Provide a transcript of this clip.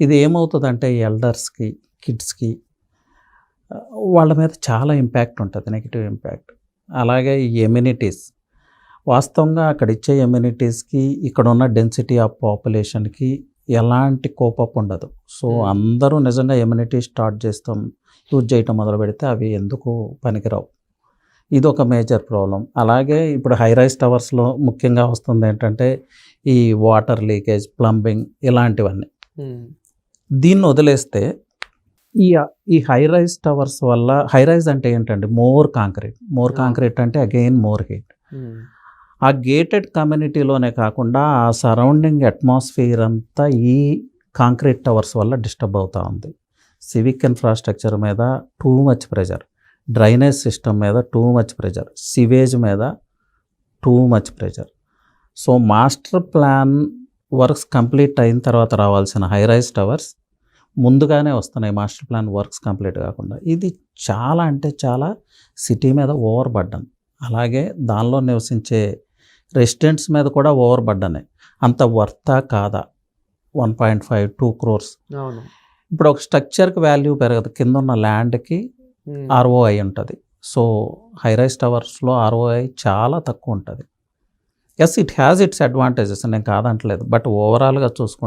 ఇది ఏమవుతుందంటే ఎల్డర్స్కి కిడ్స్కి వాళ్ళ మీద చాలా ఇంపాక్ట్ ఉంటుంది నెగిటివ్ ఇంపాక్ట్. అలాగే ఈ ఎమ్యూనిటీస్ వాస్తవంగా అక్కడ ఇచ్చే ఎమ్యూనిటీస్కి ఇక్కడ ఉన్న డెన్సిటీ ఆఫ్ పాపులేషన్కి ఎలాంటి కోపప్ ఉండదు. సో. అందరూ నిజంగా ఎమ్యూనిటీ స్టార్ట్ చేస్తాం యూజ్ చేయటం మొదలు పెడితే అవి ఎందుకు పనికిరావు. ఇది ఒక మేజర్ ప్రాబ్లం అలాగే ఇప్పుడు హై రైస్ టవర్స్లో ముఖ్యంగా వస్తుంది ఏంటంటే ఈ వాటర్ లీకేజ్ ప్లంబింగ్ ఇలాంటివన్నీ. దీన్ని వదిలేస్తే ఈ ఈ హై రైజ్ టవర్స్ వల్ల హై రైజ్ అంటే ఏంటంటే మోర్ కాంక్రీట్ మోర్. కాంక్రీట్ అంటే అగైన్ మోర్ హీట్ ఉమ్, ఆ గేటెడ్ కమ్యూనిటీలోనే కాకుండా ఆ సరౌండింగ్ అట్మాస్ఫియర్ అంతా ఈ కాంక్రీట్ టవర్స్ వల్ల డిస్టర్బ్ అవుతూ ఉంది. సివిక్ ఇన్ఫ్రాస్ట్రక్చర్ మీద too much pressure drainage system మీద టూ మచ్ ప్రెజర్ సివేజ్ మీద too much pressure so master plan works complete అయిన తర్వాత రావాల్సిన హై రైజ్ టవర్స్ ముందుగానే వస్తున్నాయి మాస్టర్ ప్లాన్ వర్క్స్ కంప్లీట్ కాకుండా. ఇది చాలా అంటే చాలా సిటీ మీద ఓవర్ బడ్డన్ అలాగే దానిలో నివసించే రెసిడెంట్స్ మీద కూడా ఓవర్ బడ్డనే అంత వర్తా కాదా? One point five two crores. ఇప్పుడు ఒక స్ట్రక్చర్కి వాల్యూ పెరగదు. కింద ఉన్న ల్యాండ్కి ఆర్ఓఐ ఉంటుంది. సో హై రైస్ టవర్స్లో ఆర్ఓఐ చాలా తక్కువ ఉంటుంది. Yes it has its advantages నేను కాదంటలేదు. బట్ ఓవరాల్గా చూసుకుంటే